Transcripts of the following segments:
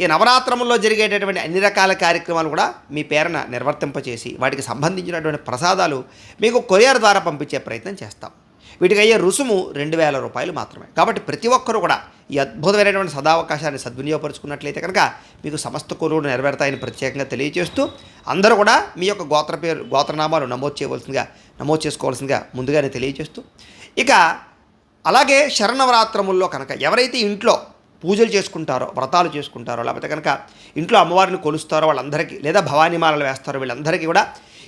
ఈ నవరాత్రముల్లో జరిగేటటువంటి అన్ని రకాల కార్యక్రమాలు కూడా మీ పేరున నిర్వర్తింపచేసి వాటికి సంబంధించినటువంటి ప్రసాదాలు మీకు కొరియర్ ద్వారా పంపించే ప్రయత్నం చేస్తాం. వీటికి అయ్యే రుసుము రెండు వేల రూపాయలు మాత్రమే. కాబట్టి ప్రతి ఒక్కరూ కూడా ఈ అద్భుతమైనటువంటి సదావకాశాన్ని సద్వినియోగపరుచుకున్నట్లయితే కనుక మీకు సమస్త కోరువులు నెరవేరుతాయని ప్రత్యేకంగా తెలియజేస్తూ అందరూ కూడా మీ యొక్క గోత్ర పేరు గోత్రనామాలు నమోదు చేయవలసిందిగా నమోదు చేసుకోవాల్సిందిగా ముందుగానే తెలియజేస్తూ. ఇక అలాగే శరణవరాత్రముల్లో కనుక ఎవరైతే ఇంట్లో పూజలు చేసుకుంటారో వ్రతాలు చేసుకుంటారో లేకపోతే కనుక ఇంట్లో అమ్మవారిని కొలుస్తారో వాళ్ళందరికీ లేదా భవానీమాలలు వేస్తారో వీళ్ళందరికీ కూడా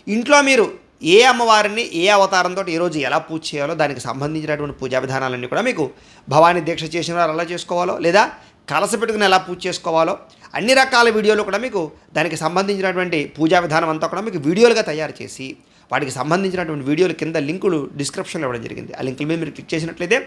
ఇంట్లో మీరు ఏ అమ్మవారిని ఏ అవతారంతో ఈరోజు ఎలా పూజ చేయాలో దానికి సంబంధించినటువంటి పూజా విధానాలన్నీ కూడా మీకు భవానీ దీక్ష చేసిన వారు ఎలా చేసుకోవాలో లేదా కలస పెట్టుకుని ఎలా పూజ చేసుకోవాలో అన్ని రకాల వీడియోలు కూడా మీకు దానికి సంబంధించినటువంటి పూజా విధానం అంతా కూడా మీకు వీడియోలుగా తయారు చేసి వాటికి సంబంధించినటువంటి వీడియోలు కింద లింకులు డిస్క్రిప్షన్లో ఇవ్వడం జరిగింది. ఆ లింకుల మీద మీరు క్లిక్ చేసినట్లయితే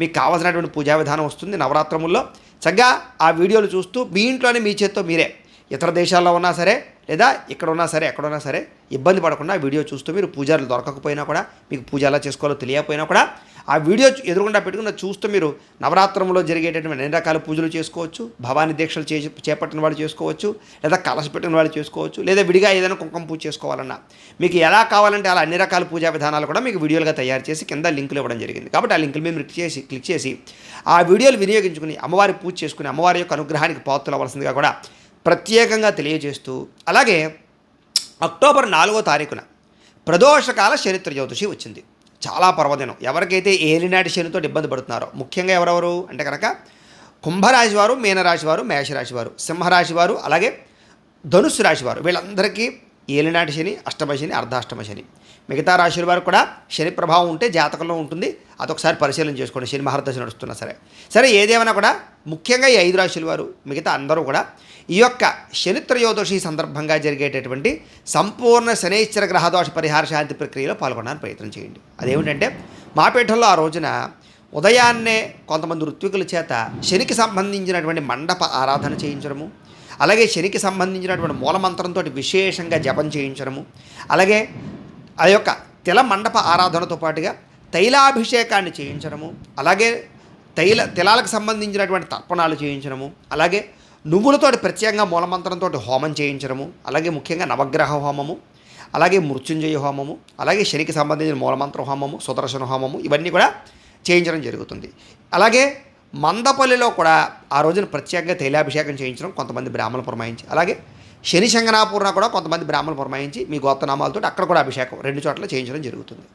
మీకు కావాల్సినటువంటి పూజా విధానం వస్తుంది నవరాత్రముల్లో. చక్కగా ఆ వీడియోలు చూస్తూ మీ ఇంట్లోనే మీ చేత్తో మీరే. ఇతర దేశాల్లో ఉన్నా సరే లేదా ఇక్కడ ఉన్నా సరే ఎక్కడున్నా సరే ఇబ్బంది పడకుండా వీడియో చూస్తూ మీరు పూజారులు దొరకకపోయినా కూడా మీకు పూజ ఎలా చేసుకోవాలో తెలియకపోయినా కూడా ఆ వీడియో ఎదురుగుండా పెట్టుకున్న చూస్తూ మీరు నవరాత్రంలో జరిగేటటువంటి అన్ని రకాల పూజలు చేసుకోవచ్చు భవానీ దీక్షలు చే చేపట్టిన వాళ్ళు చేసుకోవచ్చు లేదా కలసి పెట్టిన వాళ్ళు చేసుకోవచ్చు లేదా విడిగా ఏదైనా కుంకుమ పూజ చేసుకోవాలన్నా మీకు ఎలా కావాలంటే అలా అన్ని రకాల పూజా విధానాలు కూడా మీకు వీడియోలుగా తయారు చేసి కింద లింకులు ఇవ్వడం జరిగింది. కాబట్టి ఆ లింకులు మీరు క్లిక్ చేసి క్లిక్ చేసి ఆ వీడియోలు వినియోగించుకుని అమ్మవారి పూజ చేసుకుని అమ్మవారి యొక్క అనుగ్రహానికి పాత్రలు అవ్వాల్సిందిగా కూడా ప్రత్యేకంగా తెలియజేస్తూ అలాగే అక్టోబర్ నాలుగో తారీఖున ప్రదోషకాల చరిత్ర జ్యోతిషి వచ్చింది. చాలా పర్వదినం. ఎవరికైతే ఏలినాటి శనితో ఇబ్బంది పడుతున్నారో ముఖ్యంగా ఎవరెవరు అంటే కనుక కుంభరాశి వారు మీనరాశి వారు మేషరాశి వారు సింహరాశి వారు అలాగే ధనుస్సు రాశి వారు వీళ్ళందరికీ ఏలినాటి శని అష్టమ శని అర్ధాష్టమ శని. మిగతా రాశుల వారు కూడా శని ప్రభావం ఉంటే జాతకంలో ఉంటుంది. అదొకసారి పరిశీలన చేసుకోండి. శని మహర్దశ నడుస్తున్నా సరే. సరే ఏదేమైనా కూడా ముఖ్యంగా ఈ ఐదు రాశుల వారు మిగతా అందరూ కూడా ఈ యొక్క శనిత్రయోదశి సందర్భంగా జరిగేటటువంటి సంపూర్ణ శనైశ్చర గ్రహదోష పరిహార శాంతి ప్రక్రియలో పాల్గొనడానికి ప్రయత్నం చేయండి. అదేమిటంటే మా ఆ రోజున ఉదయాన్నే కొంతమంది ఋత్వికుల చేత శనికి సంబంధించినటువంటి మండప ఆరాధన చేయించడము అలాగే శనికి సంబంధించినటువంటి మూలమంత్రంతో విశేషంగా జపం చేయించడము. అలాగే ఆ యొక్క తిల మండప ఆరాధనతో పాటుగా తైలాభిషేకాన్ని చేయించడము. అలాగే తైల తిలాలకు సంబంధించినటువంటి తర్పణాలు చేయించడము. అలాగే నువ్వులతోటి ప్రత్యేకంగా మూలమంత్రంతో హోమం చేయించడము. అలాగే ముఖ్యంగా నవగ్రహ హోమము. అలాగే మృత్యుంజయ హోమము. అలాగే శనికి సంబంధించిన మూలమంత్ర హోమము సుదర్శన హోమము ఇవన్నీ కూడా చేయించడం జరుగుతుంది. అలాగే మందపల్లిలో కూడా ఆ రోజున ప్రత్యేకంగా తైలాభిషేకం చేయించడం కొంతమంది బ్రాహ్మణులు పురమాయించి అలాగే శని శంగనాపూర్ణ కూడా కొంతమంది బ్రాహ్మణులు పురమాయించి మీ గోత్రనామాలతో అక్కడ కూడా అభిషేకం రెండు చోట్ల చేయించడం జరుగుతుంది.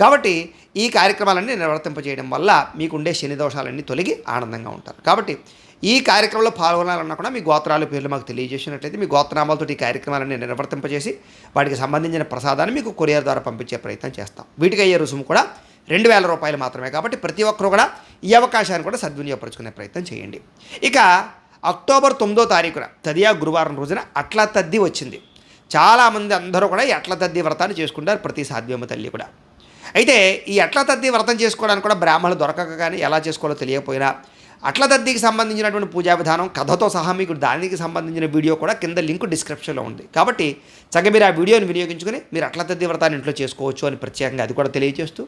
కాబట్టి ఈ కార్యక్రమాలన్నీ నిర్వర్తింపజేయడం వల్ల మీకుండే శని దోషాలన్నీ తొలగి ఆనందంగా ఉంటారు. కాబట్టి ఈ కార్యక్రమంలో పాల్గొనాలన్నా కూడా మీ గోత్రాల పేర్లు మాకు తెలియజేసినట్లయితే మీ గోత్రనామాలతో ఈ కార్యక్రమాలన్నీ నిర్వర్తింపజేసి వాటికి సంబంధించిన ప్రసాదాన్ని మీకు కొరియర్ ద్వారా పంపించే ప్రయత్నం చేస్తాం. వీటికి అయ్యే రుసుము కూడా రెండు వేల రూపాయలు మాత్రమే కాబట్టి ప్రతి ఒక్కరు కూడా ఈ అవకాశాన్ని కూడా సద్వినియోగపరుచుకునే ప్రయత్నం చేయండి. ఇక అక్టోబర్ తొమ్మిదో తారీఖున తదియా గురువారం రోజున అట్ల తద్ది వచ్చింది. చాలామంది అందరూ కూడా ఈ అట్ల తద్ది వ్రతాన్ని చేసుకుంటారు ప్రతి సాధ్యమ తల్లి కూడా. అయితే ఈ అట్ల తద్ది వ్రతం చేసుకోవడానికి కూడా బ్రాహ్మణులు దొరకక కానీ ఎలా చేసుకోవాలో తెలియకపోయినా అట్లదద్దికి సంబంధించినటువంటి పూజా విధానం కథతో సహా మీకు దానికి సంబంధించిన వీడియో కూడా కింద లింక్ డిస్క్రిప్షన్లో ఉంది. కాబట్టి చక్కగా మీరు ఆ వీడియోని వినియోగించుకుని మీరు అట్లదద్ది వ్రతాన్ని ఇంట్లో చేసుకోవచ్చు అని ప్రత్యేకంగా అది కూడా తెలియజేస్తూ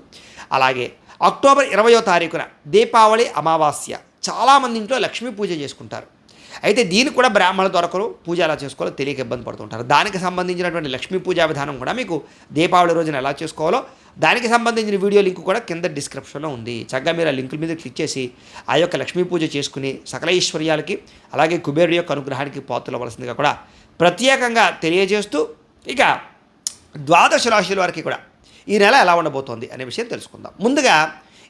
అలాగే అక్టోబర్ ఇరవయో తారీఖున దీపావళి అమావాస్య. చాలామంది ఇంట్లో లక్ష్మీ పూజ చేసుకుంటారు. అయితే దీనికి కూడా బ్రాహ్మణుల దొరకరు పూజ ఎలా చేసుకోవాలో తెలియక ఇబ్బంది పడుతుంటారు. దానికి సంబంధించినటువంటి లక్ష్మీ పూజా విధానం కూడా మీకు దీపావళి రోజున ఎలా చేసుకోవాలో దానికి సంబంధించిన వీడియో లింక్ కూడా కింద డిస్క్రిప్షన్లో ఉంది. చక్కగా మీరు ఆ లింకుల మీద క్లిక్ చేసి ఆ యొక్క లక్ష్మీ పూజ చేసుకుని సకల ఐశ్వర్యాలకి అలాగే కుబేరుడి యొక్క అనుగ్రహానికి పాత్రలవలసిందిగా కూడా ప్రత్యేకంగా తెలియజేస్తూ ఇక ద్వాదశ రాశుల వారికి కూడా ఈ నెల ఎలా ఉండబోతోంది అనే విషయం తెలుసుకుందాం. ముందుగా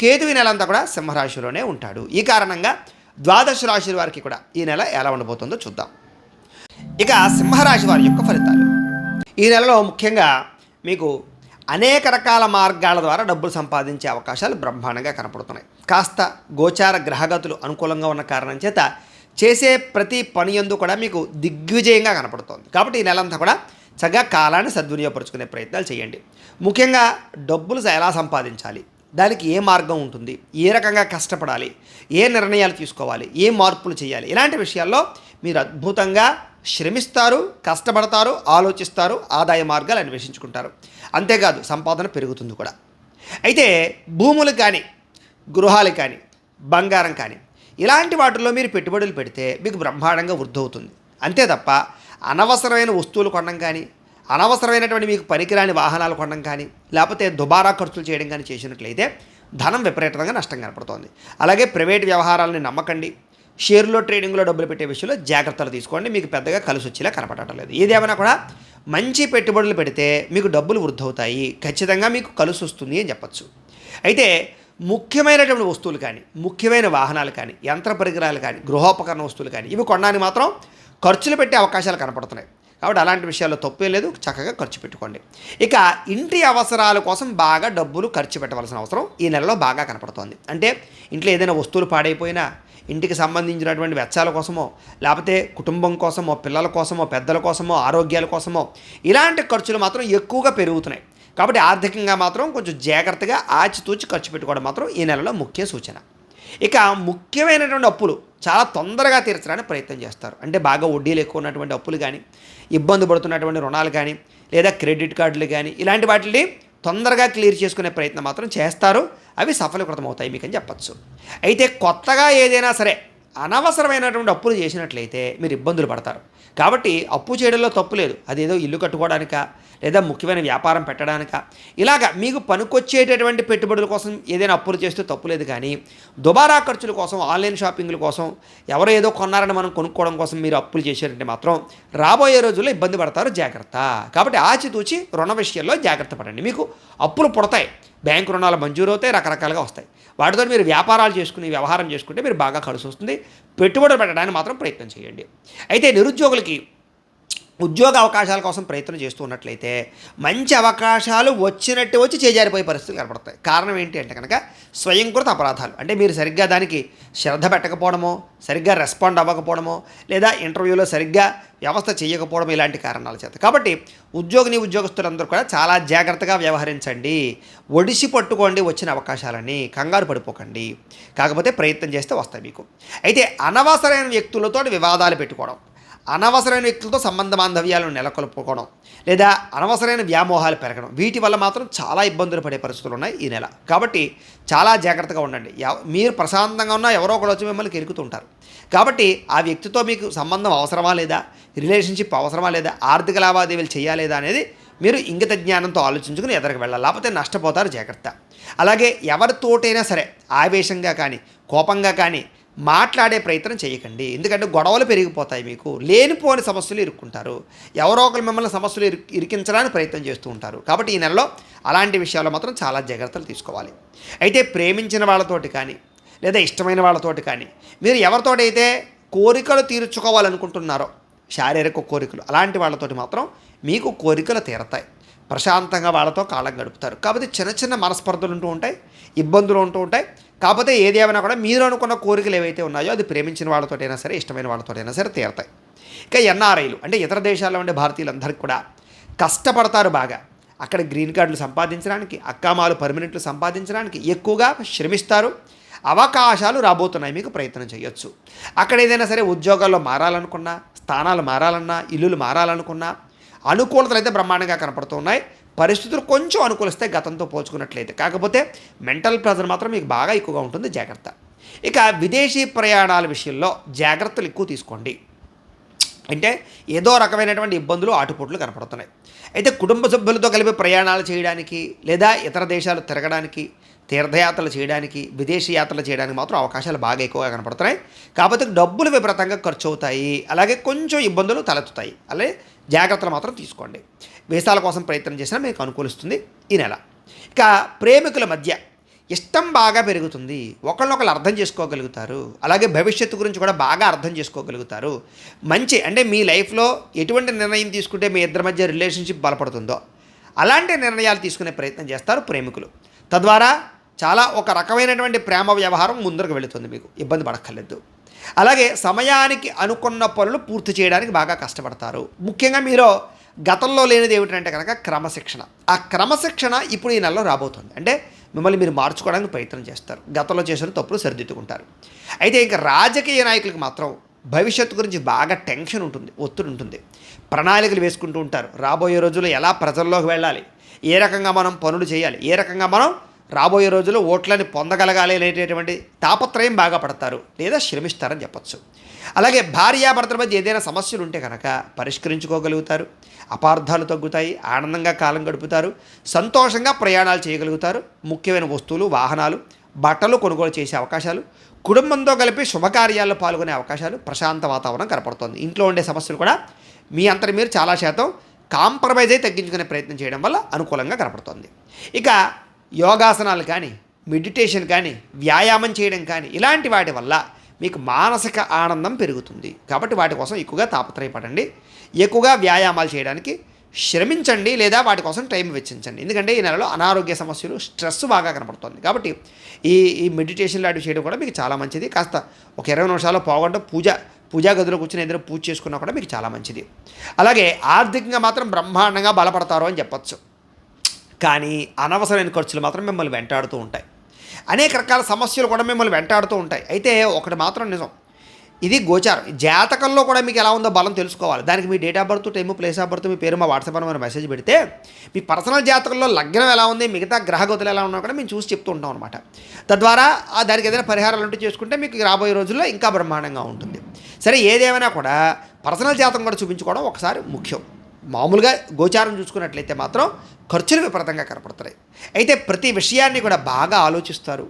కేతువి ఈ నెలంతా కూడా సింహరాశిలోనే ఉంటాడు. ఈ కారణంగా ద్వాదశ రాశి వారికి కూడా ఈ నెల ఎలా ఉండబోతుందో చూద్దాం. ఇక సింహరాశి వారి యొక్క ఫలితాలు. ఈ నెలలో ముఖ్యంగా మీకు అనేక రకాల మార్గాల ద్వారా డబ్బులు సంపాదించే అవకాశాలు బ్రహ్మాండంగా కనపడుతున్నాయి. కాస్త గోచార గ్రహగతులు అనుకూలంగా ఉన్న కారణం చేత చేసే ప్రతి పని ఎందు కూడా మీకు దిగ్విజయంగా కనపడుతోంది. కాబట్టి ఈ నెలంతా కూడా చక్కగా కాలాన్ని సద్వినియోగపరుచుకునే ప్రయత్నాలు చేయండి. ముఖ్యంగా డబ్బులు ఎలా సంపాదించాలి? దానికి ఏ మార్గం ఉంటుంది? ఏ రకంగా కష్టపడాలి? ఏ నిర్ణయాలు తీసుకోవాలి? ఏ మార్పులు చేయాలి? ఇలాంటి విషయాల్లో మీరు అద్భుతంగా శ్రమిస్తారు కష్టపడతారు ఆలోచిస్తారు ఆదాయ మార్గాలు అన్వేషించుకుంటారు. అంతేకాదు సంపాదన పెరుగుతుంది కూడా. అయితే భూములు కానీ గృహాలు కానీ బంగారం కానీ ఇలాంటి వాటిల్లో మీరు పెట్టుబడులు పెడితే మీకు బ్రహ్మాండంగా వృద్ధి అవుతుంది. అంతే తప్ప అనవసరమైన వస్తువులు కొనడం కానీ అనవసరమైనటువంటి మీకు పనికిరాని వాహనాలు కొనడం కానీ లేకపోతే దుబారా ఖర్చులు చేయడం కానీ చేసినట్లయితే ధనం విపరీతంగా నష్టం కనపడుతోంది. అలాగే ప్రైవేట్ వ్యవహారాలని నమ్మకండి. షేర్లో ట్రేడింగ్లో డబ్బులు పెట్టే విషయంలో జాగ్రత్తలు తీసుకోండి. మీకు పెద్దగా కలిసి వచ్చేలా కనపడటం లేదు. ఏదేమైనా కూడా మంచి పెట్టుబడులు పెడితే మీకు డబ్బులు వృద్ధవుతాయి. ఖచ్చితంగా మీకు కలిసి వస్తుంది అని చెప్పచ్చు. అయితే ముఖ్యమైనటువంటి వస్తువులు కానీ ముఖ్యమైన వాహనాలు కానీ యంత్ర పరికరాలు కానీ గృహోపకరణ వస్తువులు కానీ ఇవి కొనడానికి మాత్రం ఖర్చులు పెట్టే అవకాశాలు కనపడుతున్నాయి. కాబట్టి అలాంటి విషయాల్లో తప్పే లేదు. చక్కగా ఖర్చు పెట్టుకోండి. ఇక ఇంటి అవసరాల కోసం బాగా డబ్బులు ఖర్చు పెట్టవలసిన అవసరం ఈ నెలలో బాగా కనపడుతోంది. అంటే ఇంట్లో ఏదైనా వస్తువులు పాడైపోయినా ఇంటికి సంబంధించినటువంటి వెచ్చాల కోసమో లేకపోతే కుటుంబం కోసమో పిల్లల కోసమో పెద్దల కోసమో ఆరోగ్యాల కోసమో ఇలాంటి ఖర్చులు మాత్రం ఎక్కువగా పెరుగుతున్నాయి. కాబట్టి ఆర్థికంగా మాత్రం కొంచెం జాగ్రత్తగా ఆచితూచి ఖర్చు పెట్టుకోవడం మాత్రం ఈ నెలలో ముఖ్య సూచన. ఇక ముఖ్యమైనటువంటి అప్పులు చాలా తొందరగా తీర్చడానికి ప్రయత్నం చేస్తారు. అంటే బాగా వడ్డీలు ఎక్కువ ఉన్నటువంటి అప్పులు కానీ ఇబ్బంది పడుతున్నటువంటి రుణాలు కానీ లేదా క్రెడిట్ కార్డులు కానీ ఇలాంటి వాటిని తొందరగా క్లియర్ చేసుకునే ప్రయత్నం మాత్రం చేస్తారు. అవి సఫలీకృతం అవుతాయి మీకు అని చెప్పచ్చు. అయితే కొత్తగా ఏదైనా సరే అనవసరమైనటువంటి అప్పులు చేసినట్లయితే మీరు ఇబ్బందులు పడతారు. కాబట్టి అప్పు చేయడంలో తప్పు లేదు. అదేదో ఇల్లు కట్టుకోవడానిక లేదా ముఖ్యమైన వ్యాపారం పెట్టడానిక? ఇలాగ మీకు పనికొచ్చేటటువంటి పెట్టుబడుల కోసం ఏదైనా అప్పులు చేస్తే తప్పులేదు కానీ దుబారా ఖర్చుల కోసం ఆన్లైన్ షాపింగ్ల కోసం ఎవరో ఏదో కొన్నారని మనం కొనుక్కోవడం కోసం మీరు అప్పులు చేశారంటే మాత్రం రాబోయే రోజుల్లో ఇబ్బంది పడతారు జాగ్రత్త. కాబట్టి ఆచితూచి రుణ విషయంలో జాగ్రత్త పడండి. మీకు అప్పులు పుడతాయి. బ్యాంకు రుణాలు మంజూరు అవుతాయి రకరకాలుగా వస్తాయి. వాటితో మీరు వ్యాపారాలు చేసుకుని వ్యవహారం చేసుకుంటే మీరు బాగా కలిసి వస్తుంది. పెట్టుబడులు పెట్టడానికి మాత్రం ప్రయత్నం చేయండి. అయితే నిరుద్యోగులకి ఉద్యోగ అవకాశాల కోసం ప్రయత్నం చేస్తూ ఉన్నట్లయితే మంచి అవకాశాలు వచ్చినట్టు వచ్చి చేజారిపోయే పరిస్థితులు కనపడతాయి. కారణం ఏంటి అంటే కనుక స్వయంకృత అపరాధాలు. అంటే మీరు సరిగ్గా దానికి శ్రద్ధ పెట్టకపోవడమో సరిగ్గా రెస్పాండ్ అవ్వకపోవడమో లేదా ఇంటర్వ్యూలో సరిగ్గా వ్యవస్థ చేయకపోవడం ఇలాంటి కారణాల చేత. కాబట్టి ఉద్యోగిని ఉద్యోగస్తులందరూ కూడా చాలా జాగ్రత్తగా వ్యవహరించండి. ఒడిసి పట్టుకోండి వచ్చిన అవకాశాలని కంగారు పడిపోకండి. కాకపోతే ప్రయత్నం చేస్తే వస్తాయి మీకు. అయితే అనవసరమైన వ్యక్తులతో వివాదాలు పెట్టుకోవడం. అనవసరమైన వ్యక్తులతో సంబంధ బాంధవ్యాలను నెలకొల్పుకోవడం లేదా అనవసరమైన వ్యామోహాలు పెరగడం. వీటి వల్ల మాత్రం చాలా ఇబ్బందులు పడే పరిస్థితులు ఉన్నాయి ఈ నెల. కాబట్టి చాలా జాగ్రత్తగా ఉండండి. మీరు ప్రశాంతంగా ఉన్నా ఎవరో ఒకరు వచ్చి మిమ్మల్ని కెరుకుతుంటారు. కాబట్టి ఆ వ్యక్తితో మీకు సంబంధం అవసరమా లేదా? రిలేషన్షిప్ అవసరమా లేదా? ఆర్థిక లావాదేవీలు చేయాలేదా అనేది మీరు ఇంగిత జ్ఞానంతో ఆలోచించుకుని ఎదరికి వెళ్ళాలి. లేకపోతే నష్టపోతారు జాగ్రత్త. అలాగే ఎవరితోటైనా సరే ఆవేశంగా కానీ కోపంగా కానీ మాట్లాడే ప్రయత్నం చేయకండి. ఎందుకంటే గొడవలు పెరిగిపోతాయి మీకు. లేనిపోని సమస్యలు ఇరుక్కుంటారు. ఎవరో ఒకరు మిమ్మల్ని సమస్యలు ఇరు ఇరికించడానికి ప్రయత్నం చేస్తూ ఉంటారు. కాబట్టి ఈ నెలలో అలాంటి విషయాల్లో మాత్రం చాలా జాగ్రత్తలు తీసుకోవాలి. అయితే ప్రేమించిన వాళ్ళతోటి కానీ లేదా ఇష్టమైన వాళ్ళతోటి కానీ మీరు ఎవరితోటైతే కోరికలు తీర్చుకోవాలనుకుంటున్నారో శారీరక కోరికలు అలాంటి వాళ్ళతోటి మాత్రం మీకు కోరికలు తీరతాయి. ప్రశాంతంగా వాళ్ళతో కాలం గడుపుతారు. కాబట్టి చిన్న చిన్న మనస్పర్ధలు ఉంటూ ఉంటాయి ఇబ్బందులు ఉంటూ ఉంటాయి. కాకపోతే ఏది ఏమైనా కూడా మీరు అనుకున్న కోరికలు ఏవైతే ఉన్నాయో అది ప్రేమించిన వాళ్ళతోటైనా సరే ఇష్టమైన వాళ్ళతోటైనా సరే తీరతాయి. ఇక ఎన్ఆర్ఐలు అంటే ఇతర దేశాల్లో ఉండే భారతీయులందరికీ కూడా కష్టపడతారు బాగా. అక్కడ గ్రీన్ కార్డులు సంపాదించడానికి అక్కామాలు పర్మనెంట్లు సంపాదించడానికి ఎక్కువగా శ్రమిస్తారు. అవకాశాలు రాబోతున్నాయి మీకు ప్రయత్నం చేయొచ్చు. అక్కడ ఏదైనా సరే ఉద్యోగాల్లో మారాలనుకున్నా స్థానాలు మారాలన్నా ఇల్లులు మారాలనుకున్నా అనుకూలతలు అయితే బ్రహ్మాండంగా కనపడుతున్నాయి పరిస్థితులు కొంచెం అనుకూలిస్తే గతంతో పోల్చుకున్నట్లయితే. కాకపోతే మెంటల్ ప్రెజర్ మాత్రం మీకు బాగా ఎక్కువగా ఉంటుంది జాగ్రత్త. ఇక విదేశీ ప్రయాణాల విషయంలో జాగ్రత్తలు ఎక్కువ తీసుకోండి. అంటే ఏదో రకమైనటువంటి ఇబ్బందులు ఆటుపోట్లు కనపడుతున్నాయి. అయితే కుటుంబ సభ్యులతో కలిపి ప్రయాణాలు చేయడానికి లేదా ఇతర దేశాలు తిరగడానికి తీర్థయాత్రలు చేయడానికి విదేశీ యాత్రలు చేయడానికి మాత్రం అవకాశాలు బాగా ఎక్కువగా కనపడుతున్నాయి. కాకపోతే డబ్బులు విపరీతంగా ఖర్చు అవుతాయి అలాగే కొంచెం ఇబ్బందులు తలెత్తుతాయి. అలాగే జాగ్రత్తలు మాత్రం తీసుకోండి. వీసాల కోసం ప్రయత్నం చేసినా మీకు అనుకూలిస్తుంది ఈ నెల. ఇక ప్రేమికుల మధ్య ఇష్టం బాగా పెరుగుతుంది. ఒకళ్ళొకళ్ళు అర్థం చేసుకోగలుగుతారు. అలాగే భవిష్యత్తు గురించి కూడా బాగా అర్థం చేసుకోగలుగుతారు. మంచి అంటే మీ లైఫ్లో ఎటువంటి నిర్ణయం తీసుకుంటే మీ ఇద్దరి మధ్య రిలేషన్షిప్ బలపడుతుందో అలాంటి నిర్ణయాలు తీసుకునే ప్రయత్నం చేస్తారు ప్రేమికులు. తద్వారా చాలా ఒక రకమైనటువంటి ప్రేమ వ్యవహారం ముందరకు వెళుతుంది మీకు. ఇబ్బంది పడక్కర్లేదు. అలాగే సమయానికి అనుకున్న పనులు పూర్తి చేయడానికి బాగా కష్టపడతారు. ముఖ్యంగా మీరు గతంలో లేనిది ఏమిటంటే కనుక క్రమశిక్షణ. ఆ క్రమశిక్షణ ఇప్పుడు ఈ నెలలో రాబోతుంది. అంటే మిమ్మల్ని మీరు మార్చుకోవడానికి ప్రయత్నం చేస్తారు. గతంలో చేసిన తప్పులు సరిదిద్దుకుంటారు. అయితే ఇంకా రాజకీయ నాయకులకు మాత్రం భవిష్యత్తు గురించి బాగా టెన్షన్ ఉంటుంది ఒత్తిడి ఉంటుంది. ప్రణాళికలు వేసుకుంటూ ఉంటారు. రాబోయే రోజుల్లో ఎలా ప్రజల్లోకి వెళ్ళాలి? ఏ రకంగా మనం పనులు చేయాలి? ఏ రకంగా మనం రాబోయే రోజుల్లో ఓట్లని పొందగలగాలి అనేటటువంటి తాపత్రయం బాగా పడతారు లేదా శ్రమిస్తారని చెప్పచ్చు. అలాగే భార్యాభర్తల మధ్య ఏదైనా సమస్యలు ఉంటే కనుక పరిష్కరించుకోగలుగుతారు. అపార్థాలు తగ్గుతాయి ఆనందంగా కాలం గడుపుతారు సంతోషంగా ప్రయాణాలు చేయగలుగుతారు ముఖ్యమైన వస్తువులు వాహనాలు బట్టలు కొనుగోలు చేసే అవకాశాలు కుటుంబంతో కలిపి శుభకార్యాల్లో పాల్గొనే అవకాశాలు ప్రశాంత వాతావరణం కనపడుతుంది. ఇంట్లో ఉండే సమస్యలు కూడా మీ అంతటి మీరు చాలా శాతం కాంప్రమైజ్ అయి తగ్గించుకునే ప్రయత్నం చేయడం వల్ల అనుకూలంగా కనపడుతుంది. ఇక యోగాసనాలు కానీ మెడిటేషన్ కానీ వ్యాయామం చేయడం కానీ ఇలాంటి వాటి వల్ల మీకు మానసిక ఆనందం పెరుగుతుంది. కాబట్టి వాటి కోసం ఎక్కువగా తాపత్రయపడండి. ఎక్కువగా వ్యాయామాలు చేయడానికి శ్రమించండి లేదా వాటి కోసం టైం వెచ్చించండి. ఎందుకంటే ఈ నెలలో అనారోగ్య సమస్యలు స్ట్రెస్ బాగా కనపడుతుంది. కాబట్టి ఈ ఈ మెడిటేషన్ లాంటివి చేయడం కూడా మీకు చాలా మంచిది. కాస్త ఒక ఇరవై నిమిషాలు పోగొట్ట పూజ పూజా గదిలో కూర్చుని ఏదైనా పూజ చేసుకున్నా కూడా మీకు చాలా మంచిది. అలాగే ఆర్థికంగా మాత్రం బ్రహ్మాండంగా బలపడతారు అని చెప్పచ్చు. కానీ అనవసరమైన ఖర్చులు మాత్రం మిమ్మల్ని వెంటాడుతూ ఉంటాయి. అనేక రకాల సమస్యలు కూడా మిమ్మల్ని వెంటాడుతూ ఉంటాయి. అయితే ఒకటి మాత్రం నిజం. ఇది గోచారం. జాతకంలో కూడా మీకు ఎలా ఉందో బలం తెలుసుకోవాలి. దానికి మీ date of birth time place of birth మీ పేరు మా వాట్సాప్ అని మెసేజ్ పెడితే మీ పర్సనల్ జాతకంలో లగ్నం ఎలా ఉంది మిగతా గ్రహగతులు ఎలా ఉన్నా కూడా మేము చూసి చెప్తూ ఉంటాం అనమాట తద్వారా దానికి ఏదైనా పరిహారాలు ఉంటే చేసుకుంటే మీకు రాబోయే రోజుల్లో ఇంకా బ్రహ్మాండంగా ఉంటుంది. సరే ఏదేమైనా కూడా పర్సనల్ జాతకం కూడా చూపించుకోవడం ఒకసారి ముఖ్యం. మామూలుగా గోచారం చూసుకున్నట్లయితే మాత్రం ఖర్చులు విపరీతంగా కనపడుతున్నాయి. అయితే ప్రతి విషయాన్ని కూడా బాగా ఆలోచిస్తారు.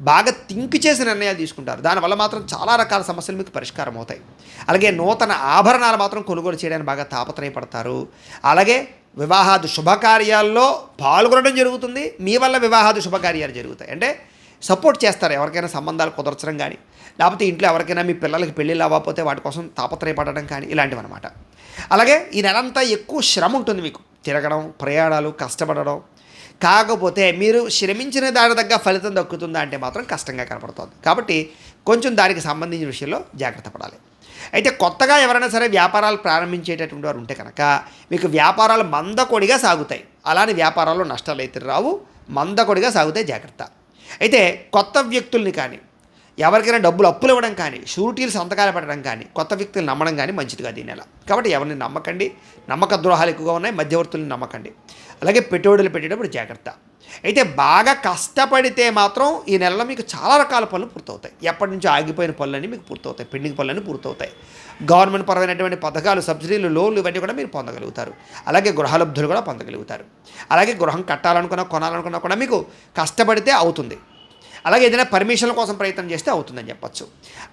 బాగా థింక్ చేసి నిర్ణయాలు తీసుకుంటారు. దానివల్ల మాత్రం చాలా రకాల సమస్యలు మీకు పరిష్కారం అవుతాయి. అలాగే నూతన ఆభరణాలు మాత్రం కొనుగోలు చేయడానికి బాగా తాపత్రయపడతారు. అలాగే వివాహాది శుభకార్యాల్లో పాల్గొనడం జరుగుతుంది. మీ వల్ల వివాహాది శుభకార్యాలు జరుగుతాయి. అంటే సపోర్ట్ చేస్తారు. ఎవరికైనా సంబంధాలు కుదర్చడం కానీ. లేకపోతే ఇంట్లో ఎవరికైనా మీ పిల్లలకి పెళ్ళిళ్ళు అవ్వకపోతే వాటి కోసం తాపత్రయపడడం కానీ ఇలాంటివి అనమాట అలాగే ఈ నెలంతా ఎక్కువ శ్రమ ఉంటుంది మీకు. తిరగడం ప్రయాణాలు కష్టపడడం. కాకపోతే మీరు శ్రమించిన దాని తగ్గ ఫలితం దక్కుతుందా అంటే మాత్రం కష్టంగా కనపడుతుంది. కాబట్టి కొంచెం దానికి సంబంధించిన విషయంలో జాగ్రత్త పడాలి. అయితే కొత్తగా ఎవరైనా సరే వ్యాపారాలు ప్రారంభించేటటువంటి వారు ఉంటే కనుక మీకు వ్యాపారాలు మందకొడిగా సాగుతాయి. అలానే వ్యాపారాల్లో నష్టాలు అయితే రావు మందకొడిగా సాగుతాయి జాగ్రత్త. అయితే కొత్త వ్యక్తుల్ని కానీ ఎవరికైనా డబ్బులు అప్పులు ఇవ్వడం కానీ షూరిటీలు సంతకాలు పెట్టడం కానీ కొత్త వ్యక్తులు నమ్మడం కానీ మంచిది కాదు ఈ నెల. కాబట్టి ఎవరిని నమ్మకండి నమ్మక ద్రోహాలు ఎక్కువగా ఉన్నాయి మధ్యవర్తుల్ని నమ్మకండి. అలాగే పెట్టుబడులు పెట్టేటప్పుడు జాగ్రత్త. అయితే బాగా కష్టపడితే మాత్రం ఈ నెలలో మీకు చాలా రకాల పనులు పూర్తవుతాయి. ఎప్పటి నుంచో ఆగిపోయిన పనులన్నీ మీకు పూర్తవుతాయి. పెండింగ్ పనులన్నీ పూర్తవుతాయి. గవర్నమెంట్ పరమైనటువంటి పథకాలు సబ్సిడీలు లోన్లు ఇవన్నీ కూడా మీరు పొందగలుగుతారు. అలాగే గృహలబ్ధులు కూడా పొందగలుగుతారు. అలాగే గృహం కట్టాలనుకున్నా కొనాలనుకున్నా కూడా మీకు కష్టపడితే అవుతుంది. అలాగే ఏదైనా పర్మిషన్ల కోసం ప్రయత్నం చేస్తే అవుతుందని చెప్పచ్చు.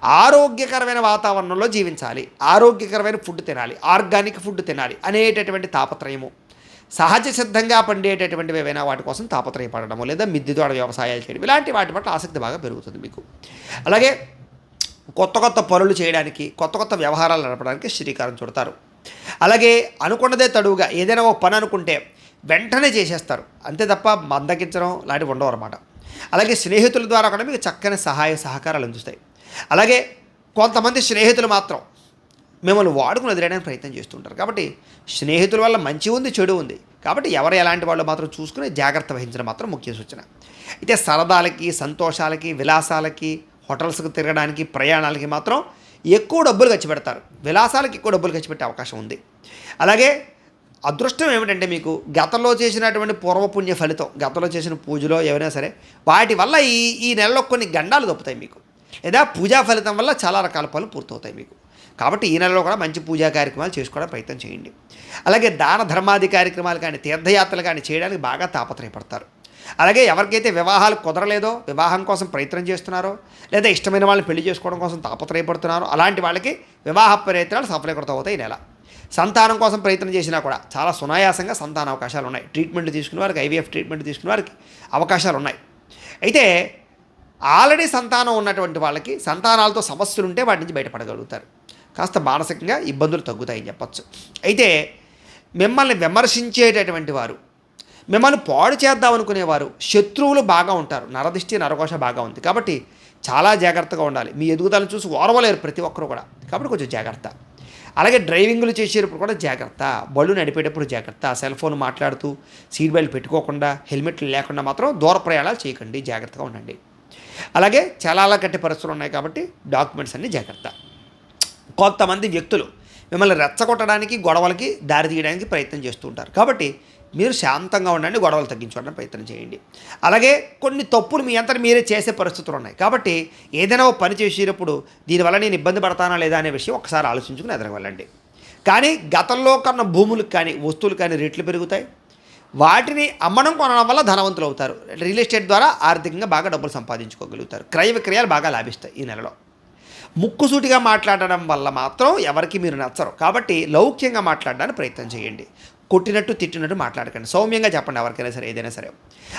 ఆరోగ్యకరమైన వాతావరణంలో జీవించాలి. ఆరోగ్యకరమైన ఫుడ్ తినాలి. ఆర్గానిక్ ఫుడ్ తినాలి అనేటటువంటి తాపత్రయము. సహజ సిద్ధంగా పండేటటువంటివి ఏవైనా వాటి కోసం తాపత్రయపడడము లేదా మిద్దె వ్యవసాయాలు చేయడం. ఇలాంటి వాటి పట్ల ఆసక్తి బాగా పెరుగుతుంది మీకు. అలాగే కొత్త కొత్త పనులు చేయడానికి కొత్త కొత్త వ్యవహారాలు నడపడానికి శ్రీకారం చుడతారు. అలాగే అనుకున్నదే తడువుగా ఏదైనా ఒక పని అనుకుంటే వెంటనే చేసేస్తారు. అంతే తప్ప మందగించడం లాంటివి ఉండవు అనమాట అలాగే స్నేహితుల ద్వారా కూడా మీకు చక్కని సహాయ సహకారాలు అందిస్తాయి. అలాగే కొంతమంది స్నేహితులు మాత్రం మిమ్మల్ని వాడుకుని వదిలేయడానికి ప్రయత్నం చేస్తుంటారు. కాబట్టి స్నేహితుల వల్ల మంచి ఉంది చెడు ఉంది. కాబట్టి ఎవరు ఎలాంటి వాళ్ళు మాత్రం చూసుకుని జాగ్రత్త వహించడం మాత్రం ముఖ్య సూచన. అయితే సరదాలకి సంతోషాలకి విలాసాలకి హోటల్స్కి తిరగడానికి ప్రయాణాలకి మాత్రం ఎక్కువ డబ్బులు ఖర్చు పెడతారు. విలాసాలకి ఎక్కువ డబ్బులు ఖర్చు పెట్టే అవకాశం ఉంది. అలాగే అదృష్టం ఏమిటంటే మీకు గతంలో చేసినటువంటి పూర్వపుణ్య ఫలితం గతంలో చేసిన పూజలో ఏవైనా సరే వాటి వల్ల ఈ ఈ నెలలో కొన్ని గండాలు దొప్పుతాయి మీకు. లేదా పూజా ఫలితం వల్ల చాలా రకాల పనులు పూర్తవుతాయి మీకు. కాబట్టి ఈ నెలలో కూడా మంచి పూజా కార్యక్రమాలు చేసుకోవడం ప్రయత్నం చేయండి. అలాగే దాన ధర్మాది కార్యక్రమాలు కానీ తీర్థయాత్రలు కానీ చేయడానికి బాగా తాపత్రయపడతారు. అలాగే ఎవరికైతే వివాహాలు కుదరలేదో వివాహం కోసం ప్రయత్నం చేస్తున్నారో లేదా ఇష్టమైన వాళ్ళని పెళ్ళి చేసుకోవడం కోసం తాపత్రయపడుతున్నారో అలాంటి వాళ్ళకి వివాహ ప్రయత్నాలు సఫలీకృతం అవుతాయి ఈ నెల. సంతానం కోసం ప్రయత్నం చేసినా కూడా చాలా సునాయాసంగా సంతాన అవకాశాలు ఉన్నాయి. ట్రీట్మెంట్ తీసుకునే వారికి ఐవీఎఫ్ ట్రీట్మెంట్ తీసుకునే వారికి అవకాశాలు ఉన్నాయి. అయితే ఆల్రెడీ సంతానం ఉన్నటువంటి వాళ్ళకి సంతానాలతో సమస్యలు ఉంటే వాటి నుంచి బయటపడగలుగుతారు. కాస్త మానసికంగా ఇబ్బందులు తగ్గుతాయని చెప్పచ్చు. అయితే మిమ్మల్ని విమర్శించేటటువంటి వారు మిమ్మల్ని పాడు చేద్దాం అనుకునేవారు శత్రువులు బాగా ఉంటారు. నరదిష్టి నరకోశ బాగా ఉంది. కాబట్టి చాలా జాగ్రత్తగా ఉండాలి. మీ ఎదుగుదలను చూసి ఓర్వలేరు ప్రతి ఒక్కరు కూడా. కాబట్టి కొంచెం జాగ్రత్త. అలాగే డ్రైవింగ్లు చేసేటప్పుడు కూడా జాగ్రత్త. బళ్ళు నడిపేటప్పుడు జాగ్రత్త. సెల్ ఫోన్ మాట్లాడుతూ సీట్ బెల్ట్ పెట్టుకోకుండా హెల్మెట్లు లేకుండా మాత్రం దూర ప్రయాణాలు చేయకండి. జాగ్రత్తగా ఉండండి. అలాగే చాలా కట్టే పరిస్థితులు ఉన్నాయి కాబట్టి డాక్యుమెంట్స్ అన్నీ జాగ్రత్త. కొంతమంది వ్యక్తులు మిమ్మల్ని రెచ్చగొట్టడానికి గొడవలకి దారి తీయడానికి ప్రయత్నం చేస్తూ ఉంటారు. కాబట్టి మీరు శాంతంగా ఉండండి గొడవలు తగ్గించుకోవడానికి ప్రయత్నం చేయండి. అలాగే కొన్ని తప్పులు మీ అంతా మీరే చేసే పరిస్థితులు ఉన్నాయి. కాబట్టి ఏదైనా ఒక పని చేసేటప్పుడు దీనివల్ల నేను ఇబ్బంది పడతానా లేదా అనే విషయం ఒకసారి ఆలోచించుకుని ఎదురు వెళ్ళండి. కానీ గతంలో కన్నా భూములకు కానీ వస్తువులు కానీ రేట్లు పెరుగుతాయి. వాటిని అమ్మడం కొనడం వల్ల ధనవంతులు అవుతారు. రియల్ ఎస్టేట్ ద్వారా ఆర్థికంగా బాగా డబ్బులు సంపాదించుకోగలుగుతారు. క్రయ విక్రయాలు బాగా లాభిస్తాయి ఈ నెలలో. ముక్కుసూటిగా మాట్లాడడం వల్ల మాత్రం ఎవరికి మీరు నచ్చరు. కాబట్టి లౌక్యంగా మాట్లాడడానికి ప్రయత్నం చేయండి. కొట్టినట్టు తిట్టినట్టు మాట్లాడకండి. సౌమ్యంగా చెప్పండి ఎవరికైనా సరే ఏదైనా సరే.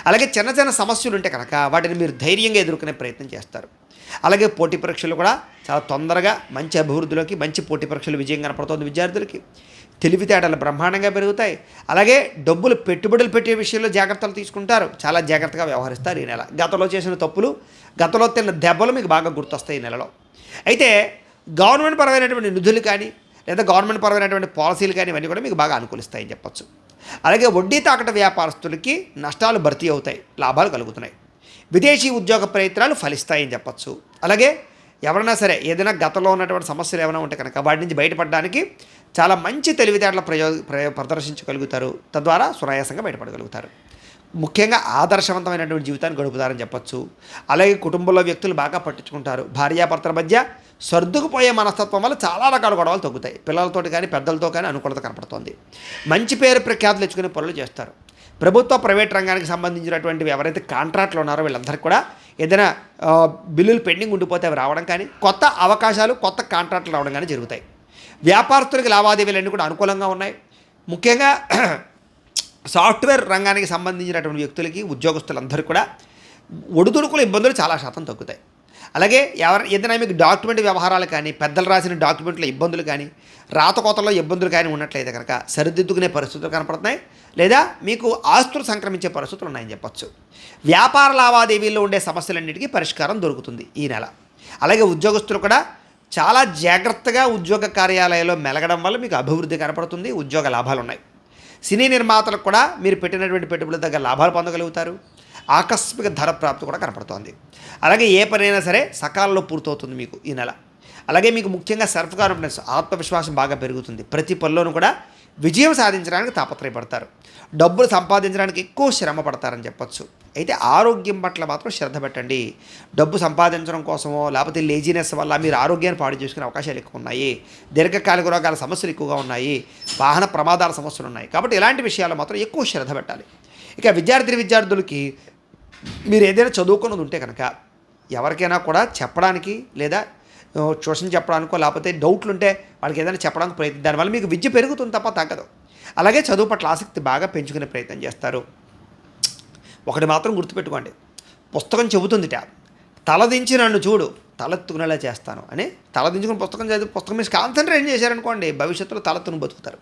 అలాగే చిన్న చిన్న సమస్యలు ఉంటే కనుక వాటిని మీరు ధైర్యంగా ఎదుర్కొనే ప్రయత్నం చేస్తారు. అలాగే పోటీ పరీక్షలు కూడా చాలా తొందరగా మంచి అభివృద్ధిలోకి మంచి పోటీ పరీక్షలు విజయం కనపడుతుంది విద్యార్థులకి. తెలివితేటలు బ్రహ్మాండంగా పెరుగుతాయి. అలాగే డబ్బులు పెట్టుబడులు పెట్టే విషయంలో జాగ్రత్తలు తీసుకుంటారు. చాలా జాగ్రత్తగా వ్యవహరిస్తారు ఈ నెల. గతంలో చేసిన తప్పులు గతంలో తిన్న దెబ్బలు మీకు బాగా గుర్తొస్తాయి ఈ నెలలో. అయితే గవర్నమెంట్ పరమైనటువంటి నిధులు కానీ లేదా గవర్నమెంట్ పరమైనటువంటి పాలసీలు కానీ ఇవన్నీ కూడా మీకు బాగా అనుకూలిస్తాయని చెప్పొచ్చు. అలాగే వడ్డీ తాకట వ్యాపారస్తులకి నష్టాలు భర్తీ అవుతాయి లాభాలు కలుగుతున్నాయి. విదేశీ ఉద్యోగ ప్రయత్నాలు ఫలిస్తాయని చెప్పొచ్చు. అలాగే ఎవరైనా సరే ఏదైనా గతంలో ఉన్నటువంటి సమస్యలు ఏమైనా ఉంటే కనుక వాటి నుంచి బయటపడడానికి చాలా మంచి తెలివితేటల ప్రయో ప్రదర్శించగలుగుతారు. తద్వారా సునాయాసంగా బయటపడగలుగుతారు. ముఖ్యంగా ఆదర్శవంతమైనటువంటి జీవితాన్ని గడుపుతారని చెప్పచ్చు. అలాగే కుటుంబంలో వ్యక్తులు బాగా పట్టించుకుంటారు. భార్యాభర్తల మధ్య సర్దుకుపోయే మనస్తత్వం వల్ల చాలా రకాల గొడవలు తగ్గుతాయి. పిల్లలతోటి కానీ పెద్దలతో కానీ అనుకూలత కనపడుతుంది. మంచి పేరు ప్రఖ్యాతులు తెచ్చుకునే పనులు చేస్తారు. ప్రభుత్వ ప్రైవేట్ రంగానికి సంబంధించినటువంటి ఎవరైతే కాంట్రాక్ట్లు ఉన్నారో వీళ్ళందరికీ కూడా ఏదైనా బిల్లులు పెండింగ్ ఉండిపోతే అవి రావడం కానీ కొత్త అవకాశాలు కొత్త కాంట్రాక్ట్లు రావడం కానీ జరుగుతాయి. వ్యాపారస్తులకి లావాదేవీలన్నీ కూడా అనుకూలంగా ఉన్నాయి. ముఖ్యంగా సాఫ్ట్వేర్ రంగానికి సంబంధించినటువంటి వ్యక్తులకి ఉద్యోగస్తులందరూ కూడా ఒడిదుడుకుల ఇబ్బందులు చాలా శాతం తగ్గుతాయి. అలాగే ఎవరు ఏదైనా మీకు డాక్యుమెంట్ వ్యవహారాలు కానీ పెద్దలు రాసిన డాక్యుమెంట్ల ఇబ్బందులు కానీ రాతకోతల్లో ఇబ్బందులు కానీ ఉన్నట్లయితే కనుక సరిదిద్దుకునే పరిస్థితులు కనపడుతున్నాయి. లేదా మీకు ఆస్తులు సంక్రమించే పరిస్థితులు ఉన్నాయని చెప్పొచ్చు. వ్యాపార లావాదేవీల్లో ఉండే సమస్యలన్నిటికీ పరిష్కారం దొరుకుతుంది ఈ నెల. అలాగే ఉద్యోగస్తులు కూడా చాలా జాగ్రత్తగా ఉద్యోగ కార్యాలయాల్లో మెలగడం వల్ల మీకు అభివృద్ధి కనపడుతుంది ఉద్యోగ లాభాలు ఉన్నాయి సినీ నిర్మాతలకు కూడా మీరు పెట్టినటువంటి పెట్టుబడుల దగ్గర లాభాలు పొందగలుగుతారు. ఆకస్మిక ధర ప్రాప్తి కూడా కనపడుతోంది. అలాగే ఏ పనైనా సరే సకాలంలో పూర్తవుతుంది మీకు ఈ నెల. అలాగే మీకు ముఖ్యంగా సెల్ఫ్ కాన్ఫిడెన్స్ ఆత్మవిశ్వాసం బాగా పెరుగుతుంది. ప్రతి పనిలోనూ కూడా విజయం సాధించడానికి తాపత్రయపడతారు. డబ్బులు సంపాదించడానికి ఎక్కువ శ్రమ పడతారని చెప్పొచ్చు. అయితే ఆరోగ్యం పట్ల మాత్రం శ్రద్ధ పెట్టండి. డబ్బు సంపాదించడం కోసమో లేకపోతే లేజినెస్ వల్ల మీరు ఆరోగ్యాన్ని పాడు చేసుకునే అవకాశాలు ఎక్కువ ఉన్నాయి. దీర్ఘకాలిక రోగాల సమస్యలు ఎక్కువగా ఉన్నాయి. వాహన ప్రమాదాల సమస్యలు ఉన్నాయి. కాబట్టి ఇలాంటి విషయాలు మాత్రం ఎక్కువ శ్రద్ధ పెట్టాలి. ఇక విద్యార్థి విద్యార్థులకి మీరు ఏదైనా చదువుకున్నది ఉంటే కనుక ఎవరికైనా కూడా చెప్పడానికి లేదా ట్యూషన్ చెప్పడానికో లేకపోతే డౌట్లు ఉంటే వాళ్ళకి ఏదైనా చెప్పడానికి ప్రయత్నం. దానివల్ల మీకు విద్య పెరుగుతుంది తప్ప తగ్గదు. అలాగే చదువు పట్ల ఆసక్తి బాగా పెంచుకునే ప్రయత్నం చేస్తారు. ఒకటి మాత్రం గుర్తుపెట్టుకోండి. పుస్తకం చెబుతుందిట తలదించి నన్ను చూడు తలెత్తుకునేలా చేస్తాను అని. తలదించుకుని పుస్తకం చదివి పుస్తకం మీద కాన్సన్ట్రేట్ చేశారనుకోండి భవిష్యత్తులో తలెత్తును బతుకుతారు.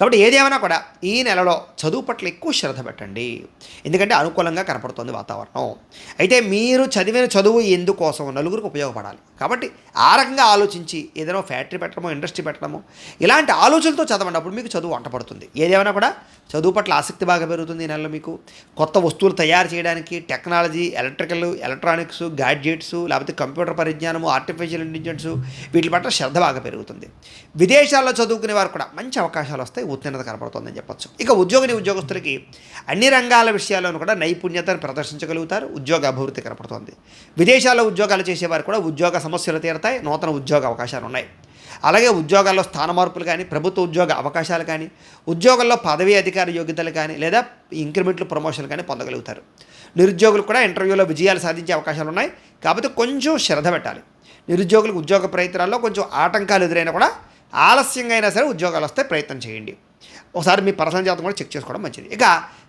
కాబట్టి ఏదేమైనా కూడా ఈ నెలలో చదువు పట్ల ఎక్కువ శ్రద్ధ పెట్టండి. ఎందుకంటే అనుకూలంగా కనపడుతుంది వాతావరణం. అయితే మీరు చదివిన చదువు ఎందుకోసం? నలుగురికి ఉపయోగపడాలి. కాబట్టి ఆ రకంగా ఆలోచించి ఏదైనా ఫ్యాక్టరీ పెట్టడమో ఇండస్ట్రీ పెట్టడమో ఇలాంటి ఆలోచనలతో చదవండి. అప్పుడు మీకు చదువు వంట పడుతుంది. ఏదేమైనా కూడా చదువు పట్ల ఆసక్తి బాగా పెరుగుతుంది ఈ నెలలో మీకు. కొత్త వస్తువులు తయారు చేయడానికి టెక్నాలజీ ఎలక్ట్రికల్ ఎలక్ట్రానిక్స్ గాడ్జెట్స్ లేకపోతే కంప్యూటర్ పరిజ్ఞానము ఆర్టిఫిషియల్ ఇంటెలిజెన్స్ వీటి పట్ల శ్రద్ధ బాగా పెరుగుతుంది. విదేశాల్లో చదువుకునే వారు కూడా మంచి అవకాశాలు వస్తాయి ఉత్తీర్ణత కనపడుతుందని చెప్పొచ్చు. ఇక ఉద్యోగిని ఉద్యోగస్తులకి అన్ని రంగాల విషయాల్లోనూ కూడా నైపుణ్యతను ప్రదర్శించగలుగుతారు ఉద్యోగ అభివృద్ధి కనపడుతుంది. విదేశాల్లో ఉద్యోగాలు చేసేవారు కూడా ఉద్యోగ సమస్యలు తీరతాయి నూతన ఉద్యోగ అవకాశాలు ఉన్నాయి. అలాగే ఉద్యోగాల్లో స్థాన మార్పులు కానీ ప్రభుత్వ ఉద్యోగ అవకాశాలు కానీ ఉద్యోగంలో పదవీ అధికార యోగ్యతలు కానీ లేదా ఇంక్రిమెంట్లు ప్రమోషన్లు కానీ పొందగలుగుతారు. నిరుద్యోగులు కూడా ఇంటర్వ్యూలో విజయాలు సాధించే అవకాశాలు ఉన్నాయి. కాకపోతే కొంచెం శ్రద్ధ పెట్టాలి. నిరుద్యోగులకు ఉద్యోగ ప్రయత్నాల్లో కొంచెం ఆటంకాలు ఎదురైనా కూడా ఆలస్యంగా అయినా సరే ఉద్యోగాలు వస్తే ప్రయత్నం చేయండి. ఒకసారి మీ పర్సనల్ జాతకం కూడా చెక్ చేసుకోవడం మంచిది. ఇక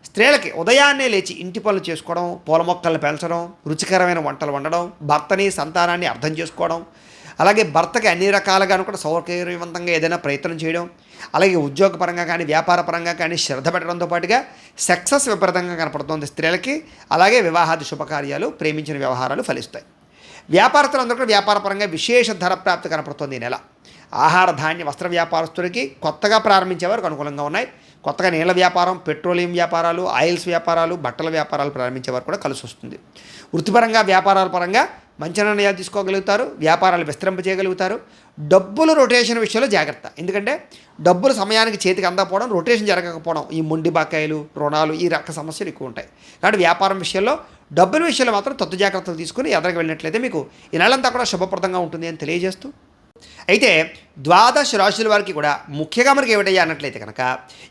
స్త్రీలకి ఉదయాన్నే లేచి ఇంటి పనులు చేసుకోవడం పూల మొక్కలను పెంచడం రుచికరమైన వంటలు వండడం భర్తని సంతానాన్ని అర్థం చేసుకోవడం అలాగే భర్తకి అన్ని రకాలుగాను కూడా సౌకర్యవంతంగా ఏదైనా ప్రయత్నం చేయడం అలాగే ఉద్యోగపరంగా కానీ వ్యాపార పరంగా కానీ శ్రద్ధ పెట్టడంతో పాటుగా సక్సెస్ విపరీతంగా కనపడుతుంది స్త్రీలకి. అలాగే వివాహాది శుభకార్యాలు ప్రేమించిన వ్యవహారాలు ఫలిస్తాయి. వ్యాపారస్తులందరూ కూడా వ్యాపారపరంగా విశేష ధర ప్రాప్తి కనపడుతుంది ఈ నెల. ఆహార ధాన్య వస్త్ర వ్యాపారస్తులకి కొత్తగా ప్రారంభించేవారికి అనుకూలంగా ఉన్నాయి. కొత్తగా నీళ్ళ వ్యాపారం పెట్రోలియం వ్యాపారాలు ఆయిల్స్ వ్యాపారాలు బట్టల వ్యాపారాలు ప్రారంభించేవారు కూడా కలిసి వస్తుంది. వృత్తిపరంగా వ్యాపారాల పరంగా మంచి నిర్ణయాలు తీసుకోగలుగుతారు వ్యాపారాలు విస్తరింపజేయగలుగుతారు. డబ్బులు రొటేషన్ విషయంలో జాగ్రత్త. ఎందుకంటే డబ్బులు సమయానికి చేతికి అందకపోవడం రొటేషన్ జరగకపోవడం ఈ మొండి బకాయిలు రుణాలు ఈ రక సమస్యలు ఎక్కువ ఉంటాయి. కాబట్టి వ్యాపారం విషయంలో డబ్బుల విషయంలో మాత్రం తత్తు జాగ్రత్తలు తీసుకుని ఎదరికి వెళ్ళినట్లయితే మీకు ఈ నెలంతా కూడా శుభప్రదంగా ఉంటుంది అని తెలియజేస్తూ. అయితే ద్వాదశ రాశుల వారికి కూడా ముఖ్యంగా మనకి ఏమిటయ్యా అన్నట్లయితే కనుక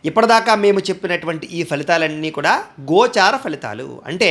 ఇప్పటిదాకా మేము చెప్పినటువంటి ఈ ఫలితాలన్నీ కూడా గోచార ఫలితాలు. అంటే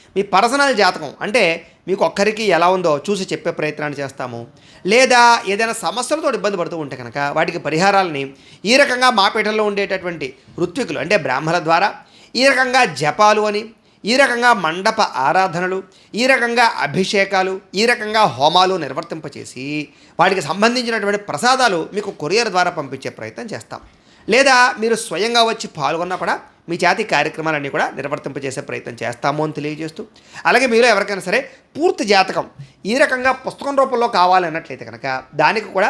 మీ పర్సనల్ జాతకం. అంటే మీకు ఒక్కరికి ఎలా ఉందో చూసి చెప్పే ప్రయత్నాన్ని చేస్తాము. లేదా ఏదైనా సమస్యలతో ఇబ్బంది పడుతూ ఉంటే కనుక వాటికి పరిహారాలని ఈ రకంగా మా పీఠంలో ఉండేటటువంటి ఋత్వికులు అంటే బ్రాహ్మణుల ద్వారా ఈ రకంగా జపాలు అని ఈ రకంగా మండప ఆరాధనలు ఈ రకంగా అభిషేకాలు ఈ రకంగా హోమాలు నిర్వర్తింపచేసి వాటికి సంబంధించినటువంటి ప్రసాదాలు మీకు కొరియర్ ద్వారా పంపించే ప్రయత్నం చేస్తాం. లేదా మీరు స్వయంగా వచ్చి పాల్గొన్నా కూడా మీ జాతి కార్యక్రమాలన్నీ కూడా నిర్వర్తింపజేసే ప్రయత్నం చేస్తాము అని తెలియజేస్తూ అలాగే మీరు ఎవరికైనా సరే పూర్తి జాతకం ఈ రకంగా పుస్తకం రూపంలో కావాలన్నట్లయితే కనుక దానికి కూడా